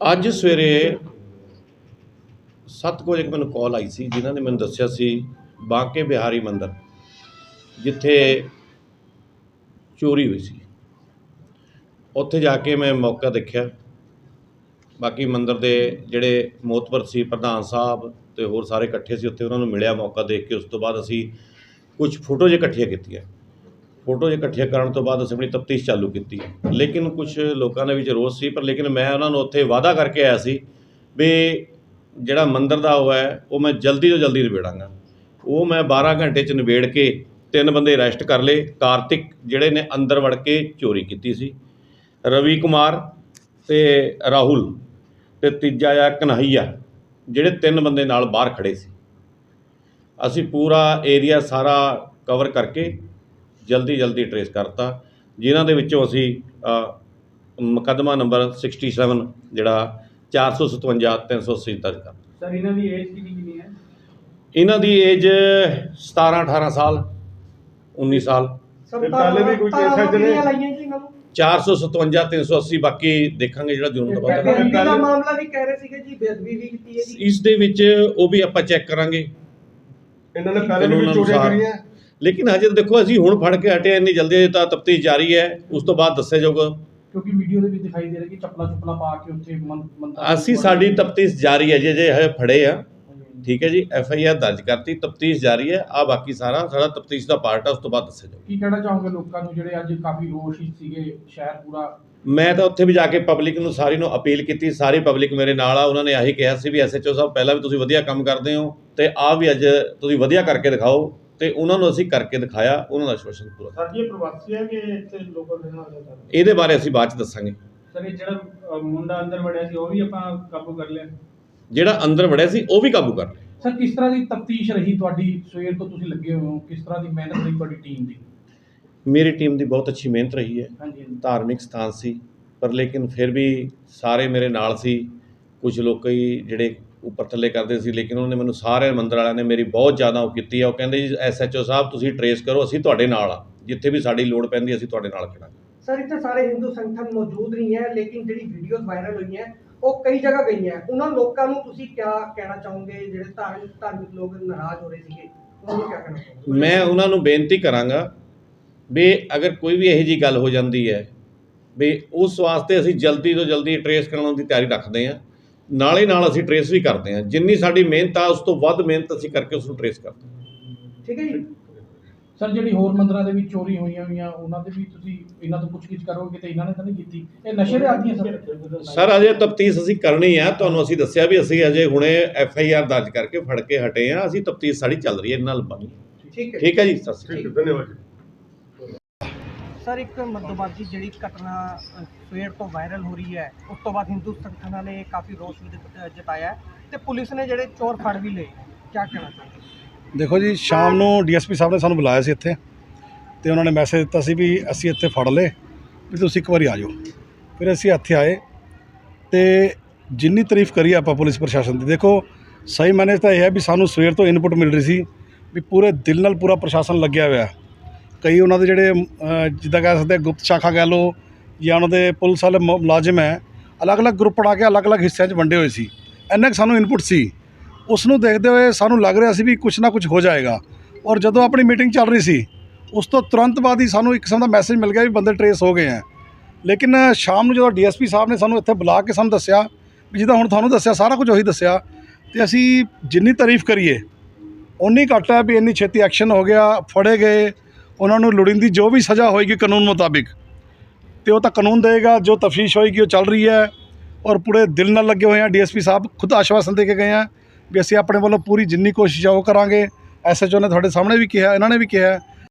ਅੱਜ ਸਵੇਰੇ 7 ਵਜੇ ਇੱਕ ਮੈਨੂੰ ਕਾਲ ਆਈ ਸੀ, ਜਿਨ੍ਹਾਂ ਨੇ ਮੈਨੂੰ ਦੱਸਿਆ ਸੀ ਬਾਂਕੇ ਬਿਹਾਰੀ ਮੰਦਰ, ਜਿੱਥੇ ਚੋਰੀ ਹੋਈ ਸੀ। ਉੱਥੇ ਜਾ ਕੇ ਮੈਂ ਮੌਕਾ ਦੇਖਿਆ। ਬਾਕੀ ਮੰਦਰ ਦੇ ਜਿਹੜੇ ਮੋਤਬਰ ਸੀ, ਪ੍ਰਧਾਨ ਸਾਹਿਬ ਤੇ ਹੋਰ ਸਾਰੇ ਇਕੱਠੇ ਸੀ, ਉੱਥੇ ਉਹਨਾਂ ਨੂੰ ਮਿਲਿਆ ਮੌਕਾ ਦੇਖ ਕੇ। ਉਸ ਤੋਂ ਬਾਅਦ ਅਸੀਂ ਕੁਝ ਫੋਟੋ ਜਿਹੇ ਇਕੱਠੀਆਂ ਕੀਤੀਆਂ। ਫੋਟੋ ਜਿਹੇ ਇਕੱਠੀਆਂ ਕਰਨ ਤੋਂ ਬਾਅਦ ਅਸੀਂ ਆਪਣੀ ਤਫਤੀਸ਼ ਚਾਲੂ ਕੀਤੀ। ਲੇਕਿਨ ਕੁਝ ਲੋਕਾਂ ਦੇ ਵਿੱਚ ਰੋਸ ਸੀ, ਪਰ ਲੇਕਿਨ ਮੈਂ ਉਹਨਾਂ ਨੂੰ ਉੱਥੇ ਵਾਅਦਾ ਕਰਕੇ ਆਇਆ ਸੀ ਵੀ ਜਿਹੜਾ ਮੰਦਰ ਦਾ ਉਹ ਹੈ, ਉਹ ਮੈਂ ਜਲਦੀ ਤੋਂ ਜਲਦੀ ਨਿਬੇੜਾਂਗਾ। ਉਹ ਮੈਂ 12 ਘੰਟੇ ਚ ਨਿਬੇੜ ਕੇ ਤਿੰਨ ਬੰਦੇ ਅਰੈਸਟ ਕਰ ਲਏ। ਕਾਰਤਿਕ ਜਿਹੜੇ ਨੇ ਅੰਦਰ ਵੜ ਕੇ ਚੋਰੀ ਕੀਤੀ ਸੀ। ਰਵੀ ਕੁਮਾਰ ਤੇ ਰਾਹੁਲ ਤੇ ਤੀਜਾ ਆ ਕਨਹਈਆ, ਜਿਹੜੇ ਤਿੰਨ ਬੰਦੇ ਨਾਲ ਬਾਹਰ ਖੜੇ ਸੀ। ਅਸੀਂ ਪੂਰਾ ਏਰੀਆ ਸਾਰਾ ਕਵਰ ਕਰਕੇ ਜਲਦੀ ਜਲਦੀ ਟਰੇਸ ਕਰਤਾ। ਜਿਨ੍ਹਾਂ ਦੇ ਵਿੱਚੋਂ ਅਸੀਂ ਮੁਕੱਦਮਾ ਨੰਬਰ 67 ਜਿਹੜਾ 457 380 ਦਰਜ ਕਰ ਸਰ ਇਹਨਾਂ ਦੀ ਏਜ ਕਿੰਨੀ ਕਿੰਨੀ ਹੈ? ਇਹਨਾਂ ਦੀ ਏਜ 17 18 ਸਾਲ 19 ਸਾਲ। ਪਹਿਲੇ ਵੀ ਕੋਈ ਕੇਸ ਹੈ ਜਿਹੜੇ- ਲਾਈਆਂ ਜੀ ਇਹਨਾਂ ਨੂੰ? 457 380 ਬਾਕੀ ਦੇਖਾਂਗੇ ਜਿਹੜਾ ਜੁਰਮ ਦਾ ਬੇਅਦਬੀ ਦਾ ਮਾਮਲਾ ਵੀ ਕਹਿ ਰਹੇ ਸੀਗੇ ਜੀ ਬੇਅਦਬੀ ਵੀ ਕੀਤੀ ਹੈ ਜੀ। ਇਸ ਦੇ ਵਿੱਚ ਉਹ ਵੀ ਆਪਾਂ ਚੈੱਕ ਕਰਾਂਗੇ। ਇਹਨਾਂ ਨੇ ਪਹਿਲੇ ਵੀ ਚੋਰੀਆਂ। ਕਰੀਆਂ? ਲੇਕਿਨ ਹਜੇ ਦੇਖੋ ਅਸੀਂ ਹੁਣ ਫੜ ਕੇ ਹਟੇ ਇੰਨੀ ਜਲਦੀ ਅਜੇ ਤਾਂ ਤਫਤੀਸ਼ ਜਾਰੀ ਹੈ ਉਸ ਤੋਂ ਬਾਅਦ ਦੱਸਿਆ ਜਾਊਗਾ। ਕਿਉਂਕਿ ਵੀਡੀਓ ਦੇ ਵਿੱਚ ਦਿਖਾਈ ਦੇ ਰਿਹਾ ਕਿ ਚੱਪਲਾ ਚੁੱਪਲਾ ਪਾ ਕੇ ਉੱਥੇ ਮੰ- ਮੰਦਰ ਅਸੀਂ ਸਾਡੀ ਤਫਤੀਸ਼ ਜਾਰੀ ਹੈ ਜੀ ਜੇ ਹਜੇ ਫੜੇ ਆ। ਠੀਕ ਹੈ ਜੀ ਐਫ ਆਈ ਆਰ ਦਰਜ ਕਰਤੀ ਤਫਤੀਸ਼ ਜਾਰੀ ਹੈ ਆ ਬਾਕੀ ਸਾਰਾ ਸਾਡਾ ਤਫਤੀਸ਼ ਦਾ ਪਾਰਟ ਹੈ ਉਸ ਤੋਂ ਬਾਅਦ ਦੱਸਿਆ ਜਾਊਗਾ। ਕੀ ਕਹਿਣਾ ਚਾਹੋਗੇ ਲੋਕਾਂ ਨੂੰ ਜਿਹੜੇ ਅੱਜ ਕਾਫੀ ਰੋਸ਼ ਵਿੱਚ ਸੀਗੇ ਸ਼ਹਿਰ ਪੂਰਾ? ਮੈਂ ਤਾਂ ਉੱਥੇ ਵੀ ਜਾ ਕੇ ਪਬਲਿਕ ਨੂੰ ਸਾਰੀ ਨੂੰ ਅਪੀਲ ਕੀਤੀ ਸਾਰੀ ਪਬਲਿਕ ਮੇਰੇ ਨਾਲ ਆ ਉਹਨਾਂ ਨੇ ਆਹੀ ਕਿਹਾ ਸੀ ਵੀ ਐਸਐਚਓ ਸਾਹਿਬ ਪਹਿਲਾਂ ਵੀ ਤੁਸੀਂ ਵਧੀਆ ਕੰਮ ਕਰਦੇ ਹੋ ਤੇ ਆ ਵੀ ਅੱਜ ਤੁਸੀਂ ਵਧੀਆ ਕਰਕੇ ਦਿਖਾਓ। ਤੇ ਉਹਨਾਂ ਨੂੰ ਅਸੀਂ ਕਰਕੇ ਦਿਖਾਇਆ ਉਹਨਾਂ ਦਾ ਆਸ਼ਵਾਸਨ ਪੂਰਾ। ਸਰ ਜੀ ਇਹ ਪ੍ਰਵਾਸੀ ਹੈ ਕਿ ਇੱਥੇ ਲੋਕਲ ਰਹਿਣ ਵਾਲੇ ਸਰ ਇਹਦੇ ਬਾਰੇ ਅਸੀਂ ਬਾਅਦ ਚ ਦੱਸਾਂਗੇ। ਸਰ ਇਹ ਜਿਹੜਾ ਅ, ਮੁੰਡਾ ਅੰਦਰ ਵੜਿਆ ਸੀ ਉਹ ਵੀ ਆਪਾਂ ਕਾਬੂ ਕਰ ਲਿਆ। ਜਿਹੜਾ ਅੰਦਰ ਵੜਿਆ ਸੀ ਉਹ ਵੀ ਕਾਬੂ ਕਰ ਲਿਆ। ਸਰ ਕਿਸ ਤਰ੍ਹਾਂ ਦੀ ਤਫਤੀਸ਼ ਰਹੀ ਤੁਹਾਡੀ? ਸਵੇਰ ਤੋਂ ਤੁਸੀਂ ਲੱਗੇ ਹੋਏ ਹੋ। ਕਿਸ ਤਰ੍ਹਾਂ ਦੀ ਮਿਹਨਤ ਰਹੀ ਤੁਹਾਡੀ ਟੀਮ ਦੀ? ਮੇਰੀ ਟੀਮ ਦੀ ਬਹੁਤ ਅੱਛੀ ਮਿਹਨਤ ਰਹੀ ਹੈ। ਹਾਂਜੀ ਹਾਂਜੀ। ਧਾਰਮਿਕ ਸਥਾਨ ਸੀ ਪਰ ਲੇਕਿਨ ਫਿਰ ਵੀ ਸਾਰੇ ਮੇਰੇ ਨਾਲ ਸੀ। ਕੁਝ ਲੋਕ ਹੀ ਜਿਹੜੇ ਉੱਪਰ ਥੱਲੇ ਕਰਦੇ ਸੀ ਲੇਕਿਨ ਉਹਨਾਂ ਨੇ ਮੈਨੂੰ ਸਾਰੇ ਮੰਦਰ ਵਾਲਿਆਂ ਨੇ ਮੇਰੀ ਬਹੁਤ ਜ਼ਿਆਦਾ ਉਹ ਕੀਤੀ ਆ। ਉਹ ਕਹਿੰਦੇ ਜੀ ਐਸਐਚਓ ਸਾਹਿਬ ਤੁਸੀਂ ਟਰੇਸ ਕਰੋ ਅਸੀਂ ਤੁਹਾਡੇ ਨਾਲ ਆ। ਜਿੱਥੇ ਵੀ ਸਾਡੀ ਲੋੜ ਪੈਂਦੀ ਅਸੀਂ ਤੁਹਾਡੇ ਨਾਲ ਖੜਾਂਗੇ। ਸਰ ਇੱਥੇ ਸਾਰੇ ਹਿੰਦੂ ਸੰਗਠਨ ਮੌਜੂਦ ਨਹੀਂ ਹੈ ਲੇਕਿਨ ਜਿਹੜੀ ਵੀਡੀਓਜ਼ ਵਾਇਰਲ ਹੋਈਆਂ ਉਹ ਕਈ ਜਗ੍ਹਾ ਗਈਆਂ। ਉਹਨਾਂ ਲੋਕਾਂ ਨੂੰ ਤੁਸੀਂ ਕੀ ਕਹਿਣਾ ਚਾਹੋਗੇ? ਜਿਹੜੇ ਧਾਰਮਿਕ ਧਾਰਮਿਕ ਲੋਕ ਨਾਰਾਜ਼ ਹੋ ਰਹੇ ਸੀਗੇ ਉਹਨਾਂ ਨੂੰ ਕੀ ਕਹਿਣਾ ਚਾਹੋਗੇ? ਮੈਂ ਉਹਨਾਂ ਨੂੰ ਬੇਨਤੀ ਕਰਾਂਗਾ ਵੀ ਅਗਰ ਕੋਈ ਵੀ ਇਹੋ ਜੀ ਗੱਲ ਹੋ ਜਾਂਦੀ ਹੈ ਵੀ ਉਸ ਵਾਸਤੇ ਅਸੀਂ ਜਲਦੀ ਤੋਂ ਜਲਦੀ ਟਰੇਸ ਕਰਾਉਣ ਦੀ ਤਿਆਰੀ ਰੱਖਦੇ ਹਾਂ। ਨਾਲੇ ਨਾਲ ਅਸੀਂ ਟਰੇਸ ਵੀ ਕਰਦੇ ਹਾਂ। ਜਿੰਨੀ ਸਾਡੀ ਮਿਹਨਤ ਆ ਉਸ ਤੋਂ ਵੱਧ ਮਿਹਨਤ ਅਸੀਂ ਕਰਕੇ ਉਸ ਨੂੰ ਟਰੇਸ ਕਰਦੇ ਹਾਂ। ਠੀਕ ਹੈ ਜੀ? ਸਰ ਜਿਹੜੀ ਹੋਰ ਮੰਦਰਾਂ ਦੇ ਵਿੱਚ ਚੋਰੀ ਹੋਈਆਂ ਹੋਈਆਂ ਉਹਨਾਂ ਦੇ ਵੀ ਤੁਸੀਂ ਇਹਨਾਂ ਤੋਂ ਪੁੱਛਗਿੱਛ ਕਰੋਗੇ ਤੇ ਇਹਨਾਂ ਨੇ ਤਾਂ ਨਹੀਂ ਕੀਤੀ? ਇਹ ਨਸ਼ੇ ਦੇ ਆਦੀ ਹੈ ਸਰ। ਸਰ ਅਜੇ ਤਫਤੀਸ਼ ਅਸੀਂ ਕਰਨੀ ਆ। ਤੁਹਾਨੂੰ ਅਸੀਂ ਦੱਸਿਆ ਵੀ ਅਸੀਂ ਅਜੇ ਹੁਣੇ ਐਫ ਆਈ ਆਰ ਦਰਜ ਕਰਕੇ ਫੜ ਕੇ ਹਟੇ ਆ। ਅਸੀਂ ਤਫਤੀਸ਼ ਸਾਡੀ ਚੱਲ ਰਹੀ ਹੈ ਇਹਨਾਂ ਨਾਲ ਬਣੀ ਠੀਕ ਹੈ ਠੀਕ ਹੈ ਜੀ ਸਤਿ ਸ਼੍ਰੀ ਅਕਾਲ। ਧੰਨਵਾਦ ਸਰ ਇੱਕ ਮੱਦਬਾਜੀ ਜਿਹੜੀ ਘਟਨਾ ਅ, ਸਵੇਰ ਤੋਂ ਵਾਇਰਲ ਹੋ ਰਹੀ ਹੈ ਉਸ ਤੋਂ ਬਾਅਦ ਹਿੰਦੂ ਸੰਗਠਨਾਂ ਨੇ ਕਾਫੀ ਰੋਸ ਵੀ ਜਤ- ਜਤਾਇਆ ਹੈ ਤੇ ਪੁਲਿਸ ਨੇ ਜਿਹੜੇ ਚੋਰ ਫੜ ਵੀ ਲਏ ਕੀ ਕਹਿਣਾ ਚਾਹੁੰਦੇ ਦੇਖੋ ਜੀ ਸ਼ਾਮ ਨੂੰ ਡੀਐਸਪੀ ਸਾਹਿਬ ਨੇ ਸਾਨੂੰ ਬੁਲਾਇਆ ਸੀ ਇੱਥੇ ਤੇ ਉਹਨਾਂ ਨੇ ਮੈਸੇਜ ਦਿੱਤਾ ਸੀ ਵੀ ਅਸੀਂ ਇੱਥੇ ਫੜ ਲਏ ਵੀ ਤੁਸੀਂ ਇੱਕ ਵਾਰੀ ਆ ਜਾਓ। ਫਿਰ ਅਸੀਂ ਇੱਥੇ ਆਏ ਤੇ ਜਿੰਨੀ ਤਾਰੀਫ ਕਰੀ ਆਪਾਂ ਪੁਲਿਸ ਪ੍ਰਸ਼ਾਸਨ ਦੀ ਦੇਖੋ ਸਹੀ ਮੈਨੇਜ ਤਾਂ ਇਹ ਹੈ ਵੀ ਸਾਨੂੰ ਸਵੇਰ ਤੋਂ ਇਨਪੁਟ ਮਿਲ ਰਹੀ ਸੀ ਵੀ ਪੂਰੇ ਦਿਲ ਨਾਲ ਪੂਰਾ ਪ੍ਰਸ਼ਾਸਨ ਲੱਗਿਆ ਹੋਇਆ ਕਈ ਉਹਨਾਂ ਦੇ ਜਿਹੜੇ ਜਿੱਦਾਂ ਕਹਿ ਸਕਦੇ ਗੁਪਤ ਸ਼ਾਖਾ ਕਹਿ ਲਓ, ਜਾਂ ਉਹਨਾਂ ਦੇ ਪੁਲਿਸ ਵਾਲੇ ਮ- ਮੁਲਾਜ਼ਮ ਹੈ, ਅਲੱਗ-ਅਲੱਗ ਗਰੁੱਪ ਬਣਾ ਕੇ ਅਲੱਗ-ਅਲੱਗ ਹਿੱਸਿਆਂ 'ਚ ਵੰਡੇ ਹੋਏ ਸੀ। ਇੰਨਾ ਕੁ ਸਾਨੂੰ ਇਨਪੁਟ ਸੀ। ਉਸ ਨੂੰ ਦੇਖਦੇ ਹੋਏ ਸਾਨੂੰ ਲੱਗ ਰਿਹਾ ਸੀ ਵੀ ਕੁਝ ਨਾ ਕੁਝ ਹੋ ਜਾਏਗਾ। ਔਰ ਜਦੋਂ ਆਪਣੀ ਮੀਟਿੰਗ ਚੱਲ ਰਹੀ ਸੀ, ਉਸ ਤੋਂ ਤੁਰੰਤ ਬਾਅਦ ਹੀ ਸਾਨੂੰ ਇੱਕ ਕਿਸਮ ਦਾ ਮੈਸੇਜ ਮਿਲ ਗਿਆ ਵੀ ਬੰਦੇ ਟਰੇਸ ਹੋ ਗਏ ਹੈ। ਲੇਕਿਨ ਸ਼ਾਮ ਨੂੰ ਜਦੋਂ ਡੀਐਸਪੀ ਸਾਹਿਬ ਨੇ ਸਾਨੂੰ ਇੱਥੇ ਬੁਲਾ ਕੇ ਸਾਨੂੰ ਦੱਸਿਆ, ਵੀ ਜਿੱਦਾਂ ਹੁਣ ਤੁਹਾਨੂੰ ਦੱਸਿਆ, ਸਾਰਾ ਕੁਝ ਉਹੀ ਦੱਸਿਆ, ਤੇ ਅਸੀਂ ਜਿੰਨੀ ਤਾਰੀਫ ਕਰੀਏ ਉਨੀ ਘੱਟ ਹੈ ਵੀ ਇੰਨੀ ਛੇਤੀ ਐਕਸ਼ਨ ਹੋ ਗਿਆ, ਫੜੇ ਗਏ ਉਹਨਾਂ ਨੂੰ ਲੋੜੀਂਦੀ ਜੋ ਵੀ ਸਜ਼ਾ ਹੋਏਗੀ ਕਾਨੂੰਨ ਮੁਤਾਬਿਕ, ਤੇ ਉਹ ਤਾਂ ਕਾਨੂੰਨ ਦੇਗਾ, ਜੋ ਤਫਤੀਸ਼ ਹੋਏਗੀ ਉਹ ਚੱਲ ਰਹੀ ਹੈ, ਔਰ ਪੂਰੇ ਦਿਲ ਨਾਲ ਲੱਗੇ ਹੋਏ ਆ, ਡੀਐਸਪੀ ਸਾਹਿਬ ਖੁਦ ਆਸ਼ਵਾਸਨ ਦੇ ਕੇ ਗਏ ਆ ਵੀ ਅਸੀਂ ਆਪਣੇ ਵੱਲੋਂ ਪੂਰੀ ਜਿੰਨੀ ਕੋਸ਼ਿਸ਼ ਆ, ਉਹ ਕਰਾਂਗੇ। ਐਸਐਚਓ ਨੇ ਤੁਹਾਡੇ ਸਾਹਮਣੇ ਵੀ ਕਿਹਾ, ਇਹਨਾਂ ਨੇ ਵੀ ਕਿਹਾ